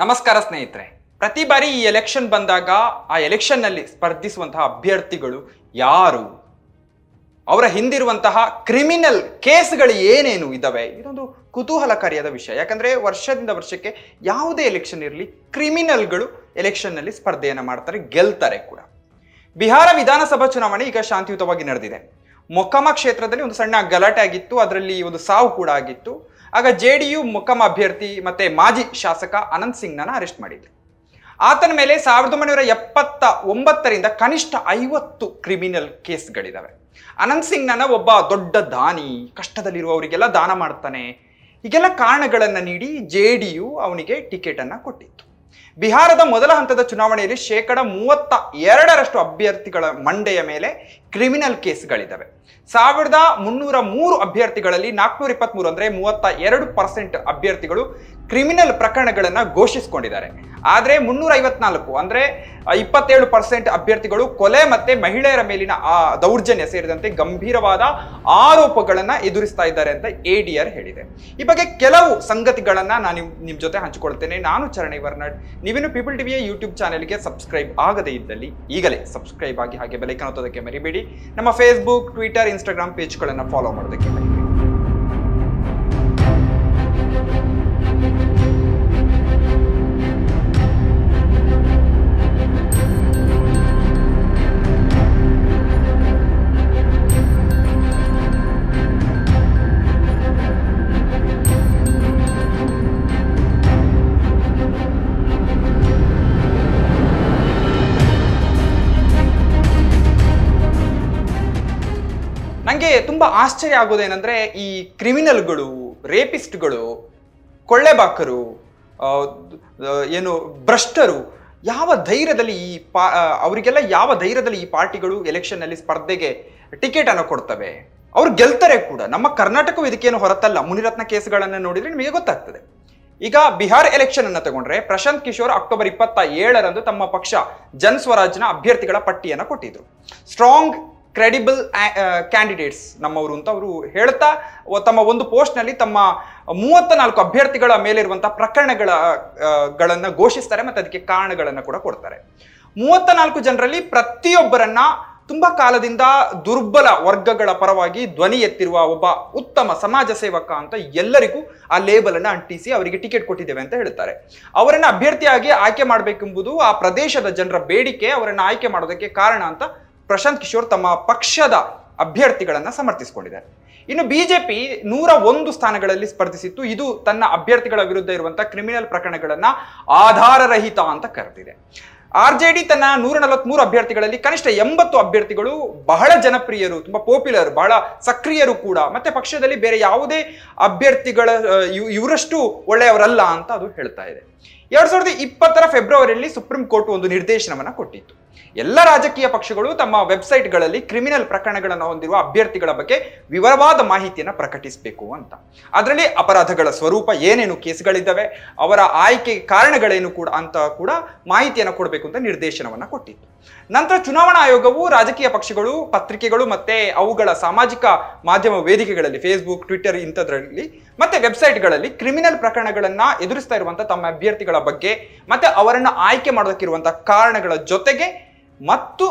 ನಮಸ್ಕಾರ ಸ್ನೇಹಿತರೆ. ಪ್ರತಿ ಬಾರಿ ಈ ಎಲೆಕ್ಷನ್ ಬಂದಾಗ ಆ ಎಲೆಕ್ಷನ್ನಲ್ಲಿ ಸ್ಪರ್ಧಿಸುವಂತಹ ಅಭ್ಯರ್ಥಿಗಳು ಯಾರು? ಅವರ ಹಿಂದಿರುವಂತಹ ಕ್ರಿಮಿನಲ್ ಕೇಸ್ಗಳು ಏನೇನು ಇದ್ದಾವೆ ಇದೊಂದು ಕುತೂಹಲಕಾರಿಯಾದ ವಿಷಯ. ಯಾಕಂದ್ರೆ ವರ್ಷದಿಂದ ವರ್ಷಕ್ಕೆ ಯಾವುದೇ ಎಲೆಕ್ಷನ್ ಇರಲಿ ಕ್ರಿಮಿನಲ್ಗಳು ಎಲೆಕ್ಷನ್ನಲ್ಲಿ ಸ್ಪರ್ಧೆಯನ್ನು ಮಾಡ್ತಾರೆ, ಗೆಲ್ತಾರೆ ಕೂಡ. ಬಿಹಾರ ವಿಧಾನಸಭಾ ಚುನಾವಣೆ ಈಗ ಶಾಂತಿಯುತವಾಗಿ ನಡೆದಿದೆ. ಮೊಕ್ಕಮ ಕ್ಷೇತ್ರದಲ್ಲಿ ಒಂದು ಸಣ್ಣ ಗಲಾಟೆ ಆಗಿತ್ತು. ಅದರಲ್ಲಿ ಒಂದು ಸಾವು ಕೂಡ ಆಗಿತ್ತು. ಆಗ ಜೆ ಡಿ ಯು ಮೊಕ್ಕಮ ಅಭ್ಯರ್ಥಿ ಮತ್ತೆ ಮಾಜಿ ಶಾಸಕ ಅನಂತ್ ಸಿಂಗ್ನನ್ನ ಅರೆಸ್ಟ್ ಮಾಡಿದ್ರು. ಆತನ ಮೇಲೆ ಸಾವಿರದ ಒಂಬೈನೂರ ಎಪ್ಪತ್ತ ಒಂಬತ್ತರಿಂದ ಕನಿಷ್ಠ ಐವತ್ತು ಕ್ರಿಮಿನಲ್ ಕೇಸ್ಗಳಿದಾವೆ. ಅನಂತ್ ಸಿಂಗ್ನನ್ನ ಒಬ್ಬ ದೊಡ್ಡ ದಾನಿ, ಕಷ್ಟದಲ್ಲಿರುವವರಿಗೆಲ್ಲ ದಾನ ಮಾಡ್ತಾನೆ. ಹೀಗೆಲ್ಲ ಕಾರಣಗಳನ್ನು ನೀಡಿ ಜೆ ಡಿ ಯು ಅವನಿಗೆ ಟಿಕೆಟ್ ಅನ್ನ ಕೊಟ್ಟಿತ್ತು. ಬಿಹಾರದ ಮೊದಲ ಹಂತದ ಚುನಾವಣೆಯಲ್ಲಿ ಶೇಕಡ ಮೂವತ್ತ ಎರಡರಷ್ಟು ಅಭ್ಯರ್ಥಿಗಳ ಮಂಡೆಯ ಮೇಲೆ ಕ್ರಿಮಿನಲ್ ಕೇಸ್ಗಳಿದ್ದಾವೆ ಸಾವಿರದ ಮುನ್ನೂರ ಮೂರು ಅಭ್ಯರ್ಥಿಗಳಲ್ಲಿ ನಾಲ್ಕುನೂರ ಇಪ್ಪತ್ಮೂರು ಅಂದ್ರೆ ಮೂವತ್ತ ಎರಡು ಪರ್ಸೆಂಟ್ ಅಭ್ಯರ್ಥಿಗಳು ಕ್ರಿಮಿನಲ್ ಪ್ರಕರಣಗಳನ್ನು ಘೋಷಿಸಿಕೊಂಡಿದ್ದಾರೆ. ಆದರೆ ಮುನ್ನೂರ ಐವತ್ನಾಲ್ಕು ಅಂದ್ರೆ ಇಪ್ಪತ್ತೇಳು ಪರ್ಸೆಂಟ್ ಅಭ್ಯರ್ಥಿಗಳು ಕೊಲೆ ಮತ್ತು ಮಹಿಳೆಯರ ಮೇಲಿನ ದೌರ್ಜನ್ಯ ಸೇರಿದಂತೆ ಗಂಭೀರವಾದ ಆರೋಪಗಳನ್ನು ಎದುರಿಸ್ತಾ ಇದ್ದಾರೆ ಅಂತ ಎ ಡಿ ಆರ್ ಹೇಳಿದೆ. ಈ ಬಗ್ಗೆ ಕೆಲವು ಸಂಗತಿಗಳನ್ನು ನಾನು ನಿಮ್ಮ ನಿಮ್ ಜೊತೆ ಹಂಚಿಕೊಳ್ತೇನೆ. ನಾನು ಚರಣಿ ವರ್ನಾಡ್. ನೀವೇನು ಪೀಪಲ್ ಟಿವಿಯ ಯೂಟ್ಯೂಬ್ ಚಾನೆಲ್ಗೆ ಸಬ್ಸ್ಕ್ರೈಬ್ ಆಗದೇ ಇದ್ದಲ್ಲಿ ಈಗಲೇ ಸಬ್ಸ್ಕ್ರೈಬ್ ಆಗಿ ಹಾಗೆ ಬೆಲೈಕನ್ ಒತ್ತೋದಕ್ಕೆ ಮರಿಬೇಡಿ. ನಮ್ಮ ಫೇಸ್ಬುಕ್ ಟ್ವಿಟರ್ ಇನ್ಸ್ಟಾಗ್ರಾಮ್ ಪೇಜ್ಗಳನ್ನು ಫಾಲೋ ಮಾಡೋದಕ್ಕೆ ನನಗೆ ತುಂಬ ಆಶ್ಚರ್ಯ ಆಗೋದೇನೆಂದರೆ ಈ ಕ್ರಿಮಿನಲ್ಗಳು, ರೇಪಿಸ್ಟ್ಗಳು, ಕೊಳ್ಳೆಬಾಕರು ಏನು ಭ್ರಷ್ಟರು, ಯಾವ ಧೈರ್ಯದಲ್ಲಿ ಈ ಪಾ ಅವರಿಗೆಲ್ಲ ಯಾವ ಧೈರ್ಯದಲ್ಲಿ ಈ ಪಾರ್ಟಿಗಳು ಎಲೆಕ್ಷನ್ನಲ್ಲಿ ಸ್ಪರ್ಧೆಗೆ ಟಿಕೆಟನ್ನು ಕೊಡ್ತವೆ? ಅವ್ರು ಗೆಲ್ತಾರೆ ಕೂಡ. ನಮ್ಮ ಕರ್ನಾಟಕವು ಇದಕ್ಕೇನು ಹೊರತಲ್ಲ. ಮುನಿರತ್ನ ಕೇಸ್ಗಳನ್ನು ನೋಡಿದರೆ ನಿಮಗೆ ಗೊತ್ತಾಗ್ತದೆ. ಈಗ ಬಿಹಾರ್ ಎಲೆಕ್ಷನ್ ಅನ್ನು ತಗೊಂಡ್ರೆ ಪ್ರಶಾಂತ್ ಕಿಶೋರ್ ಅಕ್ಟೋಬರ್ ಇಪ್ಪತ್ತ ಏಳರಂದು ತಮ್ಮ ಪಕ್ಷ ಜನ್ ಸ್ವರಾಜ್ನ ಅಭ್ಯರ್ಥಿಗಳ ಪಟ್ಟಿಯನ್ನು ಕೊಟ್ಟಿದ್ರು. ಸ್ಟ್ರಾಂಗ್ ಕ್ರೆಡಿಬಲ್ ಕ್ಯಾಂಡಿಡೇಟ್ಸ್ ನಮ್ಮವರು ಅಂತ ಅವರು ಹೇಳ್ತಾ ತಮ್ಮ ಒಂದು ಪೋಸ್ಟ್ನಲ್ಲಿ ತಮ್ಮ ಮೂವತ್ತ ನಾಲ್ಕು ಅಭ್ಯರ್ಥಿಗಳ ಮೇಲಿರುವಂಥ ಪ್ರಕರಣಗಳ ಗಳನ್ನು ಘೋಷಿಸ್ತಾರೆ ಮತ್ತು ಅದಕ್ಕೆ ಕಾರಣಗಳನ್ನು ಕೂಡ ಕೊಡ್ತಾರೆ. ಮೂವತ್ತ ನಾಲ್ಕು ಜನರಲ್ಲಿ ಪ್ರತಿಯೊಬ್ಬರನ್ನ ತುಂಬಾ ಕಾಲದಿಂದ ದುರ್ಬಲ ವರ್ಗಗಳ ಪರವಾಗಿ ಧ್ವನಿ ಎತ್ತಿರುವ ಒಬ್ಬ ಉತ್ತಮ ಸಮಾಜ ಸೇವಕ ಅಂತ ಎಲ್ಲರಿಗೂ ಆ ಲೇಬಲ್ ಅನ್ನ ಅಂಟಿಸಿ ಅವರಿಗೆ ಟಿಕೆಟ್ ಕೊಟ್ಟಿದ್ದೇವೆ ಅಂತ ಹೇಳ್ತಾರೆ. ಅವರನ್ನು ಅಭ್ಯರ್ಥಿಯಾಗಿ ಆಯ್ಕೆ ಮಾಡಬೇಕೆಂಬುದು ಆ ಪ್ರದೇಶದ ಜನರ ಬೇಡಿಕೆ, ಅವರನ್ನು ಆಯ್ಕೆ ಮಾಡೋದಕ್ಕೆ ಕಾರಣ ಅಂತ ಪ್ರಶಾಂತ್ ಕಿಶೋರ್ ತಮ್ಮ ಪಕ್ಷದ ಅಭ್ಯರ್ಥಿಗಳನ್ನ ಸಮರ್ಥಿಸಿಕೊಂಡಿದ್ದಾರೆ. ಇನ್ನು ಬಿಜೆಪಿ ನೂರ ಒಂದು ಸ್ಥಾನಗಳಲ್ಲಿ ಸ್ಪರ್ಧಿಸಿತ್ತು. ಇದು ತನ್ನ ಅಭ್ಯರ್ಥಿಗಳ ವಿರುದ್ಧ ಇರುವಂತಹ ಕ್ರಿಮಿನಲ್ ಪ್ರಕರಣಗಳನ್ನ ಆಧಾರರಹಿತ ಅಂತ ಕರೆದಿದೆ. ಆರ್ ಜೆ ಡಿ ತನ್ನ ನೂರ ನಲವತ್ಮೂರು ಅಭ್ಯರ್ಥಿಗಳಲ್ಲಿ ಕನಿಷ್ಠ ಎಂಬತ್ತು ಅಭ್ಯರ್ಥಿಗಳು ಬಹಳ ಜನಪ್ರಿಯರು, ತುಂಬಾ ಪಾಪ್ಯುಲರ್ ಬಹಳ ಸಕ್ರಿಯರು ಕೂಡ. ಮತ್ತೆ ಪಕ್ಷದಲ್ಲಿ ಬೇರೆ ಯಾವುದೇ ಅಭ್ಯರ್ಥಿಗಳ ಇವರಷ್ಟು ಒಳ್ಳೆಯವರಲ್ಲ ಅಂತ ಅದು ಹೇಳ್ತಾ ಇದೆ. ಎರಡ್ ಸಾವಿರದ ಇಪ್ಪತ್ತರ ಫೆಬ್ರವರಿಯಲ್ಲಿ ಸುಪ್ರೀಂ ಕೋರ್ಟ್ ಒಂದು ನಿರ್ದೇಶನವನ್ನ ಕೊಟ್ಟಿತ್ತು. ಎಲ್ಲ ರಾಜಕೀಯ ಪಕ್ಷಗಳು ತಮ್ಮ ವೆಬ್ಸೈಟ್ಗಳಲ್ಲಿ ಕ್ರಿಮಿನಲ್ ಪ್ರಕರಣಗಳನ್ನು ಹೊಂದಿರುವ ಅಭ್ಯರ್ಥಿಗಳ ಬಗ್ಗೆ ವಿವರವಾದ ಮಾಹಿತಿಯನ್ನು ಪ್ರಕಟಿಸಬೇಕು ಅಂತ. ಅದರಲ್ಲಿ ಅಪರಾಧಗಳ ಸ್ವರೂಪ ಏನೇನು ಕೇಸ್ಗಳಿದ್ದಾವೆ, ಅವರ ಆಯ್ಕೆ ಕಾರಣಗಳೇನು ಕೂಡ ಅಂತ ಕೂಡ ಮಾಹಿತಿಯನ್ನು ಕೊಡಬೇಕು ಅಂತ ನಿರ್ದೇಶನವನ್ನ ಕೊಟ್ಟಿತ್ತು. ನಂತರ ಚುನಾವಣಾ ಆಯೋಗವು ರಾಜಕೀಯ ಪಕ್ಷಗಳು, ಪತ್ರಿಕೆಗಳು ಮತ್ತೆ ಅವುಗಳ ಸಾಮಾಜಿಕ ಮಾಧ್ಯಮ ವೇದಿಕೆಗಳಲ್ಲಿ ಫೇಸ್ಬುಕ್ ಟ್ವಿಟರ್ ಇಂಥದ್ರಲ್ಲಿ ಮತ್ತೆ ವೆಬ್ಸೈಟ್ಗಳಲ್ಲಿ ಕ್ರಿಮಿನಲ್ ಪ್ರಕರಣಗಳನ್ನ ಎದುರಿಸ್ತಾ ಇರುವಂತಹ ತಮ್ಮ ಅಭ್ಯರ್ಥಿಗಳ ಬಗ್ಗೆ ಮತ್ತೆ ಅವರನ್ನು ಆಯ್ಕೆ ಮಾಡೋದಕ್ಕಿರುವಂತಹ ಕಾರಣಗಳ ಜೊತೆಗೆ ಮತ್ತು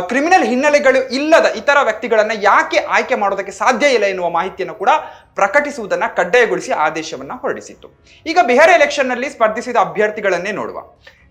ಕ್ರಿಮಿನಲ್ ಹಿನ್ನೆಲೆಗಳು ಇಲ್ಲದ ಇತರ ವ್ಯಕ್ತಿಗಳನ್ನ ಯಾಕೆ ಆಯ್ಕೆ ಮಾಡೋದಕ್ಕೆ ಸಾಧ್ಯ ಇಲ್ಲ ಎನ್ನುವ ಮಾಹಿತಿಯನ್ನು ಕೂಡ ಪ್ರಕಟಿಸುವುದನ್ನ ಕಡ್ಡಾಯಗೊಳಿಸಿ ಆದೇಶವನ್ನ ಹೊರಡಿಸಿತ್ತು. ಈಗ ಬಿಹಾರ ಎಲೆಕ್ಷನ್ನಲ್ಲಿ ಸ್ಪರ್ಧಿಸಿದ ಅಭ್ಯರ್ಥಿಗಳನ್ನೇ ನೋಡುವ.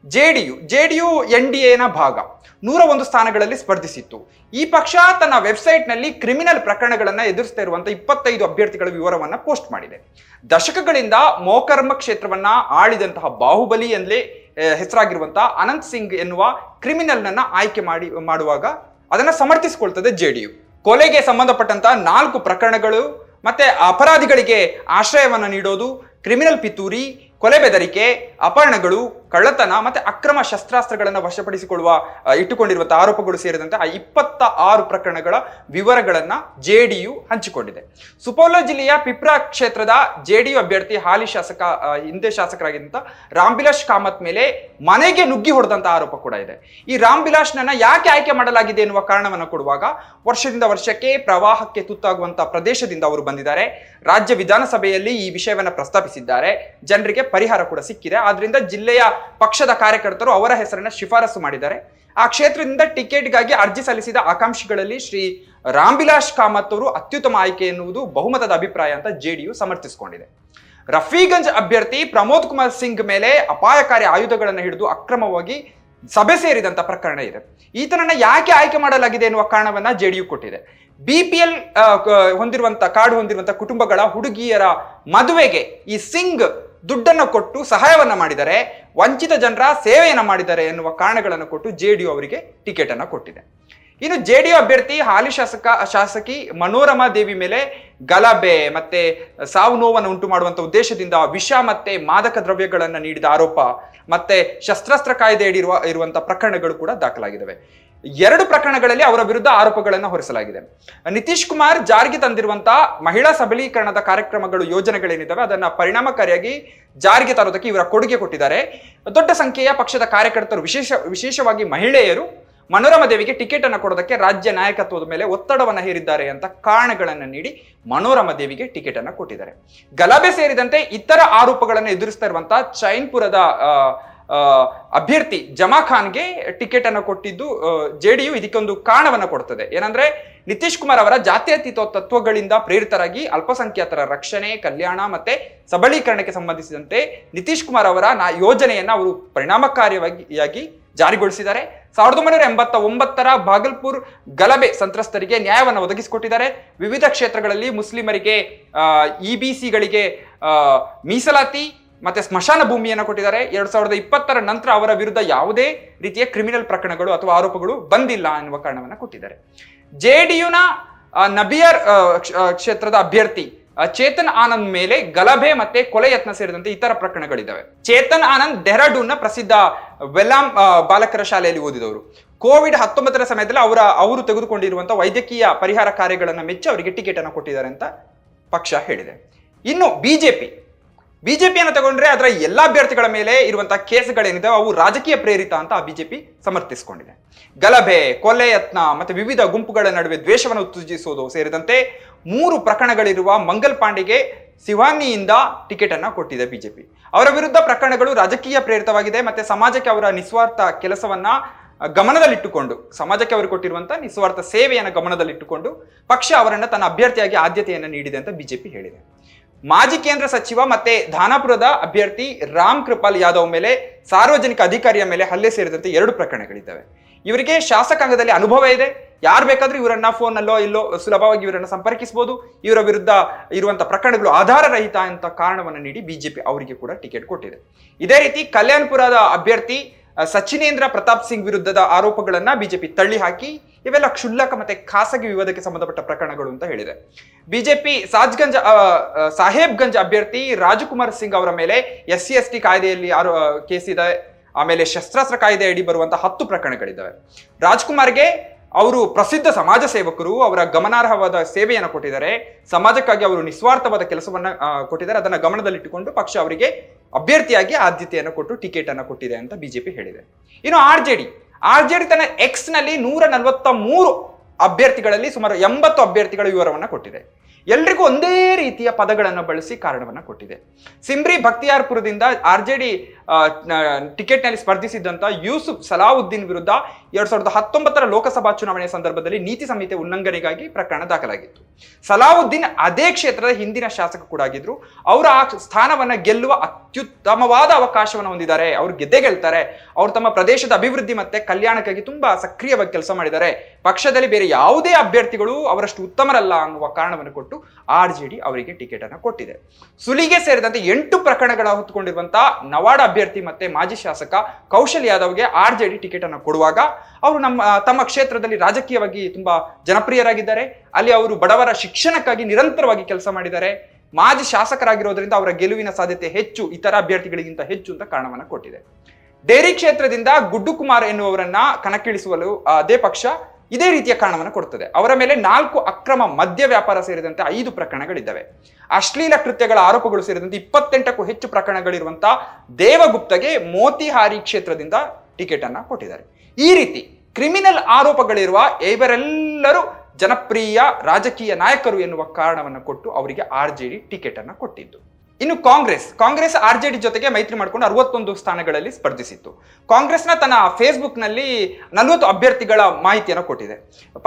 ಜೆಡಿಯು ಜೆಡಿಯು ಎನ್ ಡಿ ಎನ ಭಾಗ ನೂರ ಒಂದು ಸ್ಥಾನಗಳಲ್ಲಿ ಸ್ಪರ್ಧಿಸಿತ್ತು. ಈ ಪಕ್ಷ ತನ್ನ ವೆಬ್ಸೈಟ್ನಲ್ಲಿ ಕ್ರಿಮಿನಲ್ ಪ್ರಕರಣಗಳನ್ನ ಎದುರಿಸ್ತಾ ಇರುವಂತಹ ಇಪ್ಪತ್ತೈದು ಅಭ್ಯರ್ಥಿಗಳ ವಿವರವನ್ನ ಪೋಸ್ಟ್ ಮಾಡಿದೆ. ದಶಕಗಳಿಂದ ಮೋಕರ್ಮ ಕ್ಷೇತ್ರವನ್ನ ಆಳಿದಂತಹ ಬಾಹುಬಲಿ ಎಂದೇ ಹೆಸರಾಗಿರುವಂತಹ ಅನಂತ್ ಸಿಂಗ್ ಎನ್ನುವ ಕ್ರಿಮಿನಲ್ನನ್ನ ಆಯ್ಕೆ ಮಾಡಿ, ಮಾಡುವಾಗ ಅದನ್ನ ಸಮರ್ಥಿಸಿಕೊಳ್ತದೆ ಜೆಡಿಯು ಕೊಲೆಗೆ ಸಂಬಂಧಪಟ್ಟಂತಹ ನಾಲ್ಕು ಪ್ರಕರಣಗಳು ಮತ್ತೆ ಅಪರಾಧಿಗಳಿಗೆ ಆಶ್ರಯವನ್ನು ನೀಡೋದು ಕ್ರಿಮಿನಲ್ ಪಿತೂರಿ, ಕೊಲೆ ಬೆದರಿಕೆ, ಅಪಹರಣಗಳು ಕಳ್ಳತನ ಮತ್ತೆ ಅಕ್ರಮ ಶಸ್ತ್ರಾಸ್ತ್ರಗಳನ್ನು ವಶಪಡಿಸಿಕೊಳ್ಳುವ ಇಟ್ಟುಕೊಂಡಿರುವಂತಹ ಆರೋಪಗಳು ಸೇರಿದಂತೆ ಆ ಇಪ್ಪತ್ತ ಆರು ಪ್ರಕರಣಗಳ ವಿವರಗಳನ್ನ ಜೆಡಿಯು ಹಂಚಿಕೊಂಡಿದೆ. ಸುಪೌಲ ಜಿಲ್ಲೆಯ ಪಿಪ್ರಾ ಕ್ಷೇತ್ರದ ಜೆಡಿಯು ಅಭ್ಯರ್ಥಿ ಹಾಲಿ ಶಾಸಕ ಹಿಂದೆ ಶಾಸಕರಾಗಿದ್ದಂತ ರಾಮ್ಬಿಲಾಶ್ ಕಾಮತ್ ಮೇಲೆ ಮನೆಗೆ ನುಗ್ಗಿ ಹೊಡೆದಂತ ಆರೋಪ ಕೂಡ ಇದೆ. ಈ ರಾಮ್ಬಿಲಾಸ್ನನ್ನ ಯಾಕೆ ಆಯ್ಕೆ ಮಾಡಲಾಗಿದೆ ಎನ್ನುವ ಕಾರಣವನ್ನು ಕೊಡುವಾಗ ವರ್ಷದಿಂದ ವರ್ಷಕ್ಕೆ ಪ್ರವಾಹಕ್ಕೆ ತುತ್ತಾಗುವಂತ ಪ್ರದೇಶದಿಂದ ಅವರು ಬಂದಿದ್ದಾರೆ. ರಾಜ್ಯ ವಿಧಾನಸಭೆಯಲ್ಲಿ ಈ ವಿಷಯವನ್ನ ಪ್ರಸ್ತಾಪಿಸಿದ್ದಾರೆ. ಜನರಿಗೆ ಪರಿಹಾರ ಕೂಡ ಸಿಕ್ಕಿದೆ. ಆದ್ರಿಂದ ಜಿಲ್ಲೆಯ ಪಕ್ಷದ ಕಾರ್ಯಕರ್ತರು ಅವರ ಹೆಸರನ್ನ ಶಿಫಾರಸು ಮಾಡಿದ್ದಾರೆ. ಆ ಕ್ಷೇತ್ರದಿಂದ ಟಿಕೆಟ್ಗಾಗಿ ಅರ್ಜಿ ಸಲ್ಲಿಸಿದ ಆಕಾಂಕ್ಷಿಗಳಲ್ಲಿ ಶ್ರೀ ರಾಮ್ಬಿಲಾಸ್ ಕಾಮತ್ ಅವರು ಅತ್ಯುತ್ತಮ ಆಯ್ಕೆ ಎನ್ನುವುದು ಬಹುಮತದ ಅಭಿಪ್ರಾಯ ಅಂತ ಜೆಡಿಯು ಸಮರ್ಥಿಸಿಕೊಂಡಿದೆ. ರಫೀಗಂಜ್ ಅಭ್ಯರ್ಥಿ ಪ್ರಮೋದ್ ಕುಮಾರ್ ಸಿಂಗ್ ಮೇಲೆ ಅಪಾಯಕಾರಿ ಆಯುಧಗಳನ್ನು ಹಿಡಿದು ಅಕ್ರಮವಾಗಿ ಸಭೆ ಸೇರಿದಂತ ಪ್ರಕರಣ ಇದೆ. ಈತನನ್ನ ಯಾಕೆ ಆಯ್ಕೆ ಮಾಡಲಾಗಿದೆ ಎನ್ನುವ ಕಾರಣವನ್ನ ಜೆಡಿಯು ಕೊಟ್ಟಿದೆ. ಬಿ ಪಿ ಎಲ್ ಹೊಂದಿರುವಂತ ಕಾರ್ಡ್ ಹೊಂದಿರುವಂತ ಕುಟುಂಬಗಳ ಹುಡುಗಿಯರ ಮದುವೆಗೆ ಈ ಸಿಂಗ್ ದುಡ್ಡನ್ನು ಕೊಟ್ಟು ಸಹಾಯವನ್ನ ಮಾಡಿದರೆ, ವಂಚಿತ ಜನರ ಸೇವೆಯನ್ನ ಮಾಡಿದ್ದಾರೆ ಎನ್ನುವ ಕಾರಣಗಳನ್ನು ಕೊಟ್ಟು ಜೆಡಿಯು ಅವರಿಗೆ ಟಿಕೆಟ್ ಅನ್ನು ಕೊಟ್ಟಿದೆ. ಇನ್ನು ಜೆಡಿಯು ಅಭ್ಯರ್ಥಿ ಹಾಲಿ ಶಾಸಕ, ಶಾಸಕಿ ಮನೋರಮಾ ದೇವಿ ಮೇಲೆ ಗಲಭೆ ಮತ್ತೆ ಸಾವು ನೋವನ್ನು ಉಂಟು ಮಾಡುವಂತ ಉದ್ದೇಶದಿಂದ ವಿಷ ಮತ್ತೆ ಮಾದಕ ದ್ರವ್ಯಗಳನ್ನು ನೀಡಿದ ಆರೋಪ ಮತ್ತೆ ಶಸ್ತ್ರಾಸ್ತ್ರ ಕಾಯ್ದೆ ಇರುವ, ಇರುವಂತ ಪ್ರಕರಣಗಳು ಕೂಡ ದಾಖಲಾಗಿದ್ದಾವೆ. ಎರಡು ಪ್ರಕರಣಗಳಲ್ಲಿ ಅವರ ವಿರುದ್ಧ ಆರೋಪಗಳನ್ನು ಹೊರಿಸಲಾಗಿದೆ. ನಿತೀಶ್ ಕುಮಾರ್ ಜಾರಿಗೆ ತಂದಿರುವಂತಹ ಮಹಿಳಾ ಸಬಲೀಕರಣದ ಕಾರ್ಯಕ್ರಮಗಳು, ಯೋಜನೆಗಳೇನಿದ್ದಾವೆ, ಅದನ್ನ ಪರಿಣಾಮಕಾರಿಯಾಗಿ ಜಾರಿಗೆ ತರೋದಕ್ಕೆ ಇವರ ಕೊಡುಗೆ ಕೊಟ್ಟಿದ್ದಾರೆ. ದೊಡ್ಡ ಸಂಖ್ಯೆಯ ಪಕ್ಷದ ಕಾರ್ಯಕರ್ತರು, ವಿಶೇಷ, ವಿಶೇಷವಾಗಿ ಮಹಿಳೆಯರು ಮನೋರಮ ದೇವಿಗೆ ಟಿಕೆಟ್ ಅನ್ನು ಕೊಡೋದಕ್ಕೆ ರಾಜ್ಯ ನಾಯಕತ್ವದ ಮೇಲೆ ಒತ್ತಡವನ್ನು ಹೇರಿದ್ದಾರೆ ಅಂತ ಕಾರಣಗಳನ್ನು ನೀಡಿ ಮನೋರಮ ದೇವಿಗೆ ಟಿಕೆಟ್ ಅನ್ನು ಕೊಟ್ಟಿದ್ದಾರೆ. ಗಲಭೆ ಸೇರಿದಂತೆ ಇತರ ಆರೋಪಗಳನ್ನು ಎದುರಿಸ್ತಾ ಇರುವಂತಹ ಚೈನ್ಪುರದ ಅಭ್ಯರ್ಥಿ ಜಮಾ ಖಾನ್ಗೆ ಟಿಕೆಟ್ ಅನ್ನು ಕೊಟ್ಟಿದ್ದು ಜೆಡಿಯು ಇದಕ್ಕೊಂದು ಕಾರಣವನ್ನು ಕೊಡ್ತದೆ. ಏನಂದ್ರೆ, ನಿತೀಶ್ ಕುಮಾರ್ ಅವರ ಜಾತ್ಯತೀತ ತತ್ವಗಳಿಂದ ಪ್ರೇರಿತರಾಗಿ ಅಲ್ಪಸಂಖ್ಯಾತರ ರಕ್ಷಣೆ, ಕಲ್ಯಾಣ ಮತ್ತೆ ಸಬಲೀಕರಣಕ್ಕೆ ಸಂಬಂಧಿಸಿದಂತೆ ನಿತೀಶ್ ಕುಮಾರ್ ಅವರ ಯೋಜನೆಯನ್ನ ಅವರು ಪರಿಣಾಮಕಾರಿಯಾಗಿ ಜಾರಿಗೊಳಿಸಿದ್ದಾರೆ. ಸಾವಿರದ ಒಂಬೈನೂರ ಎಂಬತ್ತ ಒಂಬತ್ತರ ಭಾಗಲ್ಪುರ್ ಗಲಭೆ ಸಂತ್ರಸ್ತರಿಗೆ ನ್ಯಾಯವನ್ನು ಒದಗಿಸಿಕೊಟ್ಟಿದ್ದಾರೆ. ವಿವಿಧ ಕ್ಷೇತ್ರಗಳಲ್ಲಿ ಮುಸ್ಲಿಮರಿಗೆ ಇ ಬಿ ಸಿಗಳಿಗೆ ಮೀಸಲಾತಿ ಮತ್ತೆ ಸ್ಮಶಾನ ಭೂಮಿಯನ್ನು ಕೊಟ್ಟಿದ್ದಾರೆ. ಎರಡ್ ಸಾವಿರದ ಇಪ್ಪತ್ತರ ನಂತರ ಅವರ ವಿರುದ್ಧ ಯಾವುದೇ ರೀತಿಯ ಕ್ರಿಮಿನಲ್ ಪ್ರಕರಣಗಳು ಅಥವಾ ಆರೋಪಗಳು ಬಂದಿಲ್ಲ ಎನ್ನುವ ಕಾರಣವನ್ನು ಕೊಟ್ಟಿದ್ದಾರೆ. ಜೆ ನಬಿಯರ್ ಯುನ ನಬಿಯರ್ ಕ್ಷೇತ್ರದ ಅಭ್ಯರ್ಥಿ ಚೇತನ್ ಆನಂದ್ ಮೇಲೆ ಗಲಭೆ ಮತ್ತೆ ಕೊಲೆ ಯತ್ನ ಸೇರಿದಂತೆ ಇತರ ಪ್ರಕರಣಗಳಿದ್ದಾವೆ. ಚೇತನ್ ಆನಂದ್ ಡೆಹ್ರಾಡೂನ್ನ ಪ್ರಸಿದ್ಧ ವೆಲಾಂ ಬಾಲಕರ ಶಾಲೆಯಲ್ಲಿ ಓದಿದವರು. ಕೋವಿಡ್ ಹತ್ತೊಂಬತ್ತರ ಸಮಯದಲ್ಲಿ ಅವರ, ಅವರು ತೆಗೆದುಕೊಂಡಿರುವಂತಹ ವೈದ್ಯಕೀಯ ಪರಿಹಾರ ಕಾರ್ಯಗಳನ್ನು ಮೆಚ್ಚಿ ಅವರಿಗೆ ಟಿಕೆಟ್ ಅನ್ನು ಕೊಟ್ಟಿದ್ದಾರೆ ಅಂತ ಪಕ್ಷ ಹೇಳಿದೆ. ಇನ್ನು ಬಿಜೆಪಿ ಬಿಜೆಪಿಯನ್ನು ತಗೊಂಡ್ರೆ ಅದರ ಎಲ್ಲ ಅಭ್ಯರ್ಥಿಗಳ ಮೇಲೆ ಇರುವಂತಹ ಕೇಸ್ಗಳೇನಿದೆ, ಅವು ರಾಜಕೀಯ ಪ್ರೇರಿತ ಅಂತ ಬಿಜೆಪಿ ಸಮರ್ಥಿಸಿಕೊಂಡಿದೆ. ಗಲಭೆ, ಕೊಲೆ ಯತ್ನ ಮತ್ತೆ ವಿವಿಧ ಗುಂಪುಗಳ ನಡುವೆ ದ್ವೇಷವನ್ನು ಉತ್ತೇಜಿಸುವುದು ಸೇರಿದಂತೆ ಮೂರು ಪ್ರಕರಣಗಳಿರುವ ಮಂಗಲ್ ಪಾಂಡೆಗೆ ಸಿವಾನಿಯಿಂದ ಟಿಕೆಟ್ ಅನ್ನ ಕೊಟ್ಟಿದೆ ಬಿಜೆಪಿ. ಅವರ ವಿರುದ್ಧ ಪ್ರಕರಣಗಳು ರಾಜಕೀಯ ಪ್ರೇರಿತವಾಗಿದೆ ಮತ್ತೆ ಸಮಾಜಕ್ಕೆ ಅವರ ನಿಸ್ವಾರ್ಥ ಕೆಲಸವನ್ನ ಗಮನದಲ್ಲಿಟ್ಟುಕೊಂಡು, ಸಮಾಜಕ್ಕೆ ಅವರು ಕೊಟ್ಟಿರುವಂತಹ ನಿಸ್ವಾರ್ಥ ಸೇವೆಯನ್ನು ಗಮನದಲ್ಲಿಟ್ಟುಕೊಂಡು ಪಕ್ಷ ಅವರನ್ನ ತನ್ನ ಅಭ್ಯರ್ಥಿಯಾಗಿ ಆದ್ಯತೆಯನ್ನು ನೀಡಿದೆ ಅಂತ ಬಿಜೆಪಿ ಹೇಳಿದೆ. ಮಾಜಿ ಕೇಂದ್ರ ಸಚಿವ ಮತ್ತೆ ದಾನಾಪುರದ ಅಭ್ಯರ್ಥಿ ರಾಮ್ ಕೃಪಾಲ್ ಯಾದವ್ ಮೇಲೆ, ಸಾರ್ವಜನಿಕ ಅಧಿಕಾರಿಯ ಮೇಲೆ ಹಲ್ಲೆ ಸೇರಿದಂತೆ ಎರಡು ಪ್ರಕರಣಗಳಿದ್ದಾವೆ. ಇವರಿಗೆ ಶಾಸಕಾಂಗದಲ್ಲಿ ಅನುಭವ ಇದೆ. ಯಾರು ಬೇಕಾದ್ರೂ ಇವರನ್ನ ಫೋನಲ್ಲೋ ಇಲ್ಲೋ ಸುಲಭವಾಗಿ ಇವರನ್ನ ಸಂಪರ್ಕಿಸಬಹುದು ಇವರ ವಿರುದ್ಧ ಇರುವಂತಹ ಪ್ರಕರಣಗಳು ಆಧಾರರಹಿತ ಅಂತ ಕಾರಣವನ್ನು ನೀಡಿ ಬಿಜೆಪಿ ಅವರಿಗೆ ಕೂಡ ಟಿಕೆಟ್ ಕೊಟ್ಟಿದೆ. ಇದೇ ರೀತಿ ಕಲ್ಯಾಣಪುರದ ಅಭ್ಯರ್ಥಿ ಸಚಿನೇಂದ್ರ ಪ್ರತಾಪ್ ಸಿಂಗ್ ವಿರುದ್ಧದ ಆರೋಪಗಳನ್ನ ಬಿಜೆಪಿ ತಳ್ಳಿ ಹಾಕಿ ಇವೆಲ್ಲ ಕ್ಷುಲ್ಲಕ ಮತ್ತೆ ಖಾಸಗಿ ವಿವಾದಕ್ಕೆ ಸಂಬಂಧಪಟ್ಟ ಪ್ರಕರಣಗಳು ಅಂತ ಹೇಳಿದೆ. ಬಿಜೆಪಿ ಸಾಜ್ಗಂಜ್ ಸಾಹೇಬ್ಗಂಜ್ ಅಭ್ಯರ್ಥಿ ರಾಜಕುಮಾರ್ ಸಿಂಗ್ ಅವರ ಮೇಲೆ ಎಸ್ ಸಿ ಎಸ್ ಟಿ ಕಾಯ್ದೆಯಲ್ಲಿ ಯಾರು ಕೇಸ್ ಇದೆ. ಆಮೇಲೆ ಶಸ್ತ್ರಾಸ್ತ್ರ ಕಾಯ್ದೆ ಅಡಿ ಬರುವಂತಹ ಹತ್ತು ಪ್ರಕರಣಗಳಿದ್ದಾವೆ. ರಾಜ್ಕುಮಾರ್ಗೆ ಅವರು ಪ್ರಸಿದ್ಧ ಸಮಾಜ ಸೇವಕರು, ಅವರ ಗಮನಾರ್ಹವಾದ ಸೇವೆಯನ್ನು ಕೊಟ್ಟಿದ್ದಾರೆ. ಸಮಾಜಕ್ಕಾಗಿ ಅವರು ನಿಸ್ವಾರ್ಥವಾದ ಕೆಲಸವನ್ನ ಕೊಟ್ಟಿದ್ದಾರೆ. ಅದನ್ನ ಗಮನದಲ್ಲಿಟ್ಟುಕೊಂಡು ಪಕ್ಷ ಅವರಿಗೆ ಅಭ್ಯರ್ಥಿಯಾಗಿ ಆದ್ಯತೆಯನ್ನು ಕೊಟ್ಟು ಟಿಕೆಟ್ ಅನ್ನು ಕೊಟ್ಟಿದೆ ಅಂತ ಬಿಜೆಪಿ ಹೇಳಿದೆ. ಇನ್ನು R J R J D ತನ್ನ ಎಕ್ಸ್ನಲ್ಲಿ ನೂರ ನಲವತ್ತ ಮೂರು ಅಭ್ಯರ್ಥಿಗಳಲ್ಲಿ ಸುಮಾರು ಎಂಬತ್ತು ಅಭ್ಯರ್ಥಿಗಳ ವಿವರವನ್ನು ಕೊಟ್ಟಿದೆ. ಎಲ್ರಿಗೂ ಒಂದೇ ರೀತಿಯ ಪದಗಳನ್ನು ಬಳಸಿ ಕಾರಣವನ್ನು ಕೊಟ್ಟಿದೆ. ಸಿಮ್ರಿ ಭಕ್ತಿಯಾರ್ಪುರದಿಂದ ಆರ್ ಜೆ ಡಿ ಟಿಕೆಟ್ನಲ್ಲಿ ಸ್ಪರ್ಧಿಸಿದ್ದಂತ ಯೂಸುಫ್ ಸಲಾವುದ್ದೀನ್ ವಿರುದ್ಧ ಎರಡ್ ಸಾವಿರದ ಹತ್ತೊಂಬತ್ತರ ಲೋಕಸಭಾ ಚುನಾವಣೆ ಸಂದರ್ಭದಲ್ಲಿ ನೀತಿ ಸಂಹಿತೆ ಉಲ್ಲಂಘನೆಗಾಗಿ ಪ್ರಕರಣ ದಾಖಲಾಗಿತ್ತು. ಸಲಾವುದ್ದೀನ್ ಅದೇ ಕ್ಷೇತ್ರದ ಹಿಂದಿನ ಶಾಸಕ ಕೂಡ ಆಗಿದ್ರು. ಅವರು ಆ ಸ್ಥಾನವನ್ನ ಗೆಲ್ಲುವ ಅತ್ಯುತ್ತಮವಾದ ಅವಕಾಶವನ್ನು ಹೊಂದಿದ್ದಾರೆ. ಅವ್ರು ಗೆದ್ದೇ ಗೆಲ್ತಾರೆ ಅವ್ರು ತಮ್ಮ ಪ್ರದೇಶದ ಅಭಿವೃದ್ಧಿ ಮತ್ತೆ ಕಲ್ಯಾಣಕ್ಕಾಗಿ ತುಂಬಾ ಸಕ್ರಿಯವಾಗಿ ಕೆಲಸ ಮಾಡಿದ್ದಾರೆ. ಪಕ್ಷದಲ್ಲಿ ಬೇರೆ ಯಾವುದೇ ಅಭ್ಯರ್ಥಿಗಳು ಅವರಷ್ಟು ಉತ್ತಮರಲ್ಲ ಅನ್ನುವ ಕಾರಣವನ್ನು ಕೊಟ್ಟು ಆರ್ ಜೆ ಅವರಿಗೆ ಟಿಕೆಟ್ ಅನ್ನು ಕೊಟ್ಟಿದೆ. ಸುಲಿಗೆ ಸೇರಿದಂತೆ ಎಂಟು ಪ್ರಕರಣಗಳ ಹೊತ್ತುಕೊಂಡಿರುವಂತಹ ನವಾಡ ಅಭ್ಯರ್ಥಿ ಮತ್ತೆ ಮಾಜಿ ಶಾಸಕ ಕೌಶಲ್ ಯಾದವ್ಗೆ ಆರ್ ಜೆ ಡಿ ಟಿಕೆಟ್ ಅನ್ನು ಕೊಡುವಾಗ ಅವರು ನಮ್ಮ ತಮ್ಮ ಕ್ಷೇತ್ರದಲ್ಲಿ ರಾಜಕೀಯವಾಗಿ ತುಂಬಾ ಜನಪ್ರಿಯರಾಗಿದ್ದಾರೆ. ಅಲ್ಲಿ ಅವರು ಬಡವರ ಶಿಕ್ಷಣಕ್ಕಾಗಿ ನಿರಂತರವಾಗಿ ಕೆಲಸ ಮಾಡಿದ್ದಾರೆ. ಮಾಜಿ ಶಾಸಕರಾಗಿರೋದ್ರಿಂದ ಅವರ ಗೆಲುವಿನ ಸಾಧ್ಯತೆ ಹೆಚ್ಚು, ಇತರ ಅಭ್ಯರ್ಥಿಗಳಿಗಿಂತ ಹೆಚ್ಚು ಅಂತ ಕಾರಣವನ್ನು ಕೊಟ್ಟಿದೆ. ಡೇರಿ ಕ್ಷೇತ್ರದಿಂದ ಗುಡ್ಡು ಕುಮಾರ್ ಎನ್ನುವವರನ್ನ ಕಣಕ್ಕಿಳಿಸುವಲು ಅದೇ ಪಕ್ಷ ಇದೇ ರೀತಿಯ ಕಾರಣವನ್ನು ಕೊಡ್ತದೆ. ಅವರ ಮೇಲೆ ನಾಲ್ಕು ಅಕ್ರಮ ಮದ್ಯ ವ್ಯಾಪಾರ ಸೇರಿದಂತೆ ಐದು ಪ್ರಕರಣಗಳಿದ್ದಾವೆ. ಅಶ್ಲೀಲ ಕೃತ್ಯಗಳ ಆರೋಪಗಳು ಸೇರಿದಂತೆ ಇಪ್ಪತ್ತೆಂಟಕ್ಕೂ ಹೆಚ್ಚು ಪ್ರಕರಣಗಳಿರುವಂತಹ ದೇವಗುಪ್ತಗೆ ಮೋತಿಹಾರಿ ಕ್ಷೇತ್ರದಿಂದ ಟಿಕೆಟ್ ಅನ್ನ ಕೊಟ್ಟಿದ್ದಾರೆ. ಈ ರೀತಿ ಕ್ರಿಮಿನಲ್ ಆರೋಪಗಳಿರುವ ಇವರೆಲ್ಲರೂ ಜನಪ್ರಿಯ ರಾಜಕೀಯ ನಾಯಕರು ಎನ್ನುವ ಕಾರಣವನ್ನು ಕೊಟ್ಟು ಅವರಿಗೆ ಆರ್ ಜೆ ಡಿ ಟಿಕೆಟ್ ಅನ್ನ ಕೊಟ್ಟಿದ್ದು. ಇನ್ನು Congress Congress R J D ಜೊತೆಗೆ ಮೈತ್ರಿ ಮಾಡಿಕೊಂಡು ಅರವತ್ತೊಂದು ಸ್ಥಾನಗಳಲ್ಲಿ ಸ್ಪರ್ಧಿಸಿತ್ತು. ಕಾಂಗ್ರೆಸ್ನ ತನ್ನ ಫೇಸ್ಬುಕ್ನಲ್ಲಿ ನಲವತ್ತು ಅಭ್ಯರ್ಥಿಗಳ ಮಾಹಿತಿಯನ್ನು ಕೊಟ್ಟಿದೆ.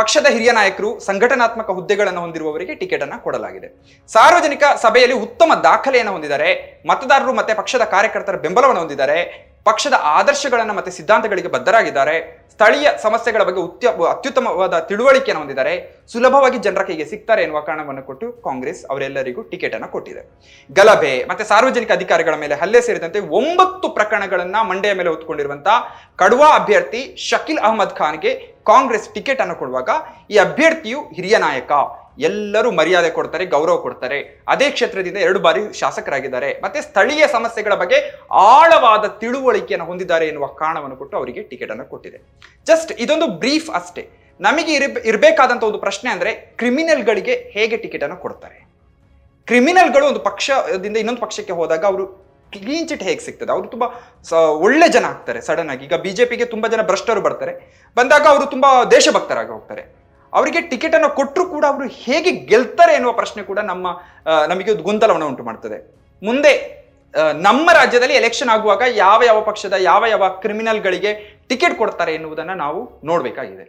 ಪಕ್ಷದ ಹಿರಿಯ ನಾಯಕರು ಸಂಘಟನಾತ್ಮಕ ಹುದ್ದೆಗಳನ್ನು ಹೊಂದಿರುವವರಿಗೆ ಟಿಕೆಟ್ ಅನ್ನು ಕೊಡಲಾಗಿದೆ. ಸಾರ್ವಜನಿಕ ಸಭೆಯಲ್ಲಿ ಉತ್ತಮ ದಾಖಲೆಯನ್ನು ಹೊಂದಿದ್ದಾರೆ. ಮತದಾರರು ಮತ್ತೆ ಪಕ್ಷದ ಕಾರ್ಯಕರ್ತರ ಬೆಂಬಲವನ್ನು ಹೊಂದಿದ್ದಾರೆ. ಪಕ್ಷದ ಆದರ್ಶಗಳನ್ನು ಮತ್ತೆ ಸಿದ್ಧಾಂತಗಳಿಗೆ ಬದ್ಧರಾಗಿದ್ದಾರೆ, ಸ್ಥಳೀಯ ಸಮಸ್ಯೆಗಳ ಬಗ್ಗೆ ಉತ್ಯ, ಅತ್ಯುತ್ತಮವಾದ ತಿಳುವಳಿಕೆಯನ್ನು ಹೊಂದಿದ್ದಾರೆ, ಸುಲಭವಾಗಿ ಜನರ ಕೈಗೆ ಸಿಗ್ತಾರೆ ಎನ್ನುವ ಕಾರಣವನ್ನು ಕೊಟ್ಟು ಕಾಂಗ್ರೆಸ್ ಅವರೆಲ್ಲರಿಗೂ ಟಿಕೆಟ್ ಅನ್ನು ಕೊಟ್ಟಿದೆ. ಗಲಭೆ ಮತ್ತೆ ಸಾರ್ವಜನಿಕ ಅಧಿಕಾರಿಗಳ ಮೇಲೆ ಹಲ್ಲೆ ಸೇರಿದಂತೆ ಒಂಬತ್ತು ಪ್ರಕರಣಗಳನ್ನ ಮಂಡೆಯ ಮೇಲೆ ಹೊತ್ಕೊಂಡಿರುವಂತಹ ಕಡುವಾ ಅಭ್ಯರ್ಥಿ ಶಕೀಲ್ ಅಹಮದ್ ಖಾನ್ಗೆ ಕಾಂಗ್ರೆಸ್ ಟಿಕೆಟ್ ಅನ್ನು ಕೊಡುವಾಗ ಈ ಅಭ್ಯರ್ಥಿಯು ಹಿರಿಯ ನಾಯಕ. ಎಲ್ಲರೂ ಮರ್ಯಾದೆ ಕೊಡ್ತಾರೆ, ಗೌರವ ಕೊಡ್ತಾರೆ. ಅದೇ ಕ್ಷೇತ್ರದಿಂದ ಎರಡು ಬಾರಿ ಶಾಸಕರಾಗಿದ್ದಾರೆ. ಮತ್ತೆ ಸ್ಥಳೀಯ ಸಮಸ್ಯೆಗಳ ಬಗ್ಗೆ ಆಳವಾದ ತಿಳುವಳಿಕೆಯನ್ನು ಹೊಂದಿದ್ದಾರೆ ಎನ್ನುವ ಕಾರಣವನ್ನು ಕೊಟ್ಟು ಅವರಿಗೆ ಟಿಕೆಟ್ ಅನ್ನು ಕೊಟ್ಟಿದೆ. ಜಸ್ಟ್ ಇದೊಂದು ಬ್ರೀಫ್ ಅಷ್ಟೇ. ನಮಗೆ ಇರ, ಇರಬೇಕಾದಂತ ಒಂದು ಪ್ರಶ್ನೆ ಅಂದ್ರೆ ಕ್ರಿಮಿನಲ್ಗಳಿಗೆ ಹೇಗೆ ಟಿಕೆಟ್ ಅನ್ನು ಕೊಡ್ತಾರೆ? ಕ್ರಿಮಿನಲ್ಗಳು ಒಂದು ಪಕ್ಷದಿಂದ ಇನ್ನೊಂದು ಪಕ್ಷಕ್ಕೆ ಹೋದಾಗ ಅವರು ಕ್ಲೀನ್ ಚಿಟ್ ಹೇಗೆ ಸಿಗ್ತದೆ? ಅವರು ತುಂಬಾ ಒಳ್ಳೆ ಜನ ಆಗ್ತಾರೆ ಸಡನ್ ಆಗಿ. ಈಗ ಬಿಜೆಪಿಗೆ ತುಂಬಾ ಜನ ಭ್ರಷ್ಟರು ಬರ್ತಾರೆ. ಬಂದಾಗ ಅವರು ತುಂಬಾ ದೇಶಭಕ್ತರಾಗಿ ಹೋಗ್ತಾರೆ. ಅವರಿಗೆ ಟಿಕೆಟ್ ಅನ್ನು ಕೊಟ್ಟರು ಕೂಡ ಅವರು ಹೇಗೆ ಗೆಲ್ತಾರೆ ಎನ್ನುವ ಪ್ರಶ್ನೆ ಕೂಡ ನಮ್ಮ ನಮಗೆ ಒಂದು ಗೊಂದಲವನ್ನು ಉಂಟು ಮಾಡ್ತದೆ. ಮುಂದೆ ನಮ್ಮ ರಾಜ್ಯದಲ್ಲಿ ಎಲೆಕ್ಷನ್ ಆಗುವಾಗ ಯಾವ ಯಾವ ಪಕ್ಷದ ಯಾವ ಯಾವ ಕ್ರಿಮಿನಲ್ಗಳಿಗೆ ಟಿಕೆಟ್ ಕೊಡ್ತಾರೆ ಎನ್ನುವುದನ್ನು ನಾವು ನೋಡಬೇಕಾಗಿದೆ.